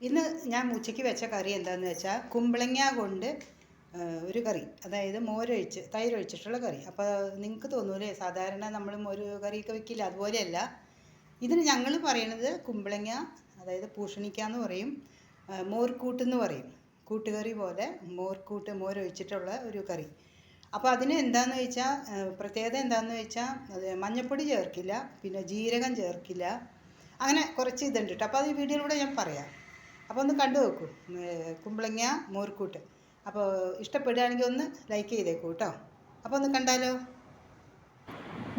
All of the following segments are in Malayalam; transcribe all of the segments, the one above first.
ഇന്ന് ഞാൻ ഉച്ചയ്ക്ക് വെച്ച കറി എന്താണെന്ന് വെച്ചാൽ കുമ്പളങ്ങ കൊണ്ട് ഒരു കറി. അതായത് മോരൊഴിച്ച് തൈരൊഴിച്ചിട്ടുള്ള കറി. അപ്പോൾ നിങ്ങൾക്ക് തോന്നൂലേ? സാധാരണ നമ്മൾ മോര് കറിയൊക്കെ വെക്കില്ല. അതുപോലെയല്ല ഇതിന് ഞങ്ങൾ പറയണത് കുമ്പളങ്ങ അതായത് പൂഷണിക്ക എന്ന് പറയും മോർക്കൂട്ടെന്ന് പറയും. കൂട്ടുകറി പോലെ മോർക്കൂട്ട് മോരൊഴിച്ചിട്ടുള്ള ഒരു കറി. അപ്പോൾ അതിന് എന്താണെന്ന് വെച്ചാൽ പ്രത്യേകത എന്താണെന്ന് വെച്ചാൽ അത് മഞ്ഞൾപ്പൊടി ചേർക്കില്ല പിന്നെ ജീരകം ചേർക്കില്ല. അങ്ങനെ കുറച്ച് ഇതുണ്ട് കേട്ടോ അപ്പോൾ അത് വീഡിയോയിലൂടെ ഞാൻ പറയാം. അപ്പോൾ ഒന്ന് കണ്ടു നോക്കൂ. കുമ്പളങ്ങ മോർക്കൂട്ട്. അപ്പോൾ ഇഷ്ടപ്പെടുകയാണെങ്കിൽ ഒന്ന് ലൈക്ക് ചെയ്തേക്കൂ കേട്ടോ അപ്പോൾ ഒന്ന് കണ്ടാലോ?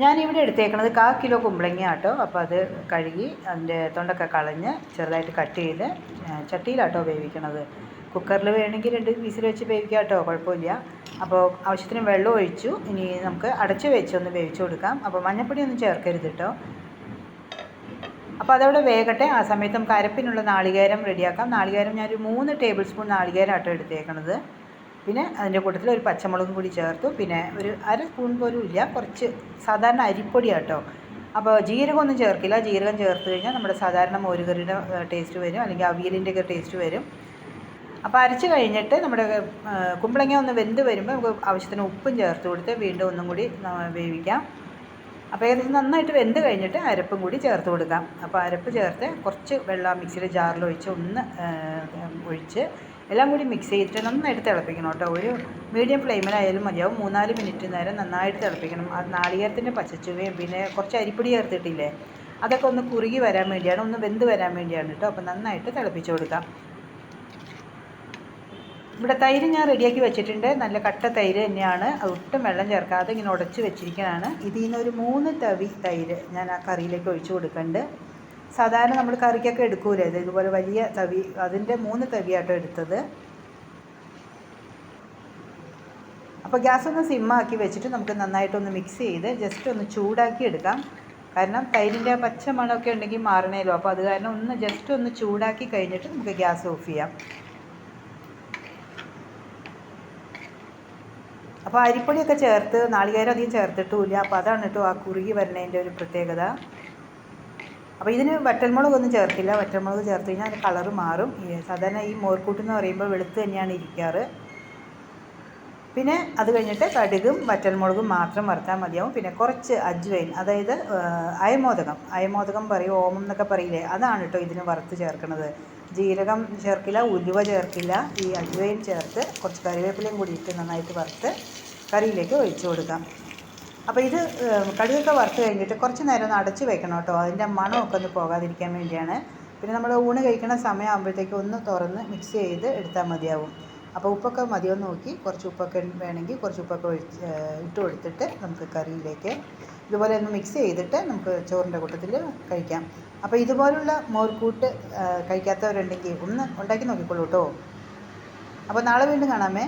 ഞാൻ ഇവിടെ എടുത്തേക്കണത് കാ കിലോ കുമ്പളങ്ങ ആട്ടോ. അപ്പോൾ അത് കഴുകി അതിന്റെ തൊണ്ടൊക്കെ കളഞ്ഞ് ചെറുതായിട്ട് കട്ട് ചെയ്ത് ചട്ടിയിലാട്ടോ വേവിക്കണത്. കുക്കറിൽ വേണമെങ്കിൽ രണ്ട് വിസിൽ വെച്ച് വേവിക്കാം കേട്ടോ കുഴപ്പമില്ല. അപ്പോൾ ആവശ്യത്തിന് വെള്ളം ഒഴിച്ചു. ഇനി നമുക്ക് അടച്ച് വെച്ച് ഒന്ന് വേവിച്ച് കൊടുക്കാം. അപ്പോൾ മഞ്ഞപ്പൊടി ഒന്നും ചേർക്കരുത് കേട്ടോ അപ്പോൾ അതവിടെ വേകട്ടെ. ആ സമയത്ത് നമുക്ക് അരപ്പിനുള്ള നാളികേരം റെഡിയാക്കാം. നാളികേരം ഞാനൊരു മൂന്ന് ടേബിൾ സ്പൂൺ നാളികേരം ആട്ടോ എടുത്തേക്കണത്. പിന്നെ അതിന്റെ കൂട്ടത്തിൽ ഒരു പച്ചമുളകും കൂടി ചേർത്തു. പിന്നെ ഒരു അര സ്പൂൺ പോലും ഇല്ല. കുറച്ച് സാധാരണ അരിപ്പൊടി ആട്ടോ അപ്പോൾ ജീരകമൊന്നും ചേർക്കില്ല. ജീരകം ചേർത്ത് കഴിഞ്ഞാൽ നമ്മുടെ സാധാരണ മോരുകറിയുടെ ടേസ്റ്റ് വരും. അല്ലെങ്കിൽ അവിയലിന്റെ ഒക്കെ ടേസ്റ്റ് വരും. അപ്പോൾ അരച്ച് കഴിഞ്ഞിട്ട് നമ്മുടെ കുമ്പളങ്ങ ഒന്ന് വെന്ത് വരുമ്പോൾ നമുക്ക് ആവശ്യത്തിന് ഉപ്പും ചേർത്ത് കൊടുത്ത് വീണ്ടും ഒന്നും കൂടി വേവിക്കാം. അപ്പോൾ ഏകദേശം നന്നായിട്ട് വെന്ത് കഴിഞ്ഞിട്ട് അരപ്പും കൂടി ചേർത്ത് കൊടുക്കാം. അപ്പോൾ അരപ്പ് ചേർത്ത് കുറച്ച് വെള്ളം മിക്സിയുടെ ജാറിൽ ഒഴിച്ച് ഒന്ന് ഒഴിച്ച് എല്ലാം കൂടി മിക്സ് ചെയ്തിട്ട് നന്നായിട്ട് തിളപ്പിക്കണം കേട്ടോ. ഒരു മീഡിയം ഫ്ലെയിമിലായാലും മതിയാവും. മൂന്നാൽ മിനിറ്റ് നേരം നന്നായിട്ട് തിളപ്പിക്കണം. ആ നാളികേരത്തിന്റെ പച്ചച്ചുവയും പിന്നെ കുറച്ച് അരിപ്പൊടി ചേർത്തിട്ടില്ലേ അതൊക്കെ ഒന്ന് കുറുകി വരാൻ വേണ്ടിയാണ് ഒന്ന് വെന്ത് വരാൻ വേണ്ടിയാണ് കേട്ടോ. അപ്പോൾ നന്നായിട്ട് തിളപ്പിച്ച് കൊടുക്കാം. ഇവിടെ തൈര് ഞാൻ റെഡിയാക്കി വെച്ചിട്ടുണ്ട്. നല്ല കട്ട തൈര് തന്നെയാണ്. ഒട്ടും വെള്ളം ചേർക്കാതെ ഇങ്ങനെ ഉടച്ച് വെച്ചിരിക്കുകയാണ് ഇതിൽ നിന്ന് ഒരു മൂന്ന് തവി തൈര് ഞാൻ ആ കറിയിലേക്ക് ഒഴിച്ചു കൊടുക്കുന്നുണ്ട്. സാധാരണ നമ്മൾ കറിക്കൊക്കെ എടുക്കൂലേ? ഇത് ഇതുപോലെ വലിയ തവി അതിന്റെ മൂന്ന് തവിയാട്ടോ എടുത്തത്. അപ്പോൾ ഗ്യാസ് ഒന്ന് സിമ്മാക്കി വെച്ചിട്ട് നമുക്ക് നന്നായിട്ടൊന്ന് മിക്സ് ചെയ്ത് ജസ്റ്റ് ഒന്ന് ചൂടാക്കി എടുക്കാം. കാരണം തൈരിന്റെ പച്ച മണമൊക്കെ ഉണ്ടെങ്കിൽ മാറണേലോ. അപ്പോൾ അത് കാരണം ഒന്ന് ജസ്റ്റ് ഒന്ന് ചൂടാക്കി കഴിഞ്ഞിട്ട് നമുക്ക് ഗ്യാസ് ഓഫ് ചെയ്യാം. അപ്പോൾ അരിപ്പൊടിയൊക്കെ ചേർത്ത് നാളികേരം അധികം ചേർത്തിട്ടുമില്ല. അപ്പോൾ അതാണ് കേട്ടോ ആ കുറുകി വരുന്നതിന്റെ ഒരു പ്രത്യേകത. അപ്പോൾ ഇതിന് വറ്റൽമുളകൊന്നും ചേർക്കില്ല വറ്റൽമുളക് ചേർത്ത് കഴിഞ്ഞാൽ അതിന്റെ കളറ് മാറും. സാധാരണ ഈ മോർക്കൂട്ട് എന്ന് പറയുമ്പോൾ വെളുത്ത് തന്നെയാണ് ഇരിക്കാറ്. പിന്നെ അത് കഴിഞ്ഞിട്ട് കടുകും വറ്റൽമുളകും മാത്രം വറുത്താൽ മതിയാവും. പിന്നെ കുറച്ച് അജ്വൈൻ അതായത് അയമോദകം. അയമോദകം പറയും ഓമം എന്നൊക്കെ പറയില്ലേ? അതാണ് കേട്ടോ ഇതിന് വറുത്ത് ചേർക്കുന്നത് ജീരകം ചേർക്കില്ല ഉലുവ ചേർക്കില്ല. ഈ അജ്വൈൻ ചേർത്ത് കുറച്ച് കറിവേപ്പിലയും കൂടി ഇട്ട് നന്നായിട്ട് വറുത്ത് കറിയിലേക്ക് ഒഴിച്ചു കൊടുക്കാം. അപ്പോൾ ഇത് കടുകൊക്കെ വറുത്ത് കഴിഞ്ഞിട്ട് കുറച്ച് നേരം ഒന്ന് അടച്ച് വെക്കണം കേട്ടോ അതിന്റെ മണമൊക്കെ ഒന്ന് പോകാതിരിക്കാൻ വേണ്ടിയാണ്. പിന്നെ നമ്മൾ ഊണ് കഴിക്കുന്ന സമയമാകുമ്പോഴത്തേക്കും ഒന്ന് തുറന്ന് മിക്സ് ചെയ്ത് എടുത്താൽ മതിയാവും. അപ്പോൾ ഉപ്പൊക്കെ മതിയോ നോക്കി. കുറച്ച് ഉപ്പൊക്കെ വേണമെങ്കിൽ കുറച്ച് ഉപ്പൊക്കെ ഒഴിച്ച് ഇട്ട് കൊടുത്തിട്ട് നമുക്ക് കറിയിലേക്ക് ഇതുപോലെ ഒന്ന് മിക്സ് ചെയ്തിട്ട് നമുക്ക് ചോറിന്റെ കൂട്ടത്തിൽ കഴിക്കാം. അപ്പോൾ ഇതുപോലുള്ള മോർക്കൂട്ട് കഴിക്കാത്തവരുണ്ടെങ്കിൽ ഒന്ന് ഉണ്ടാക്കി നോക്കിക്കോളൂ കേട്ടോ. അപ്പോൾ നാളെ വീണ്ടും കാണാമേ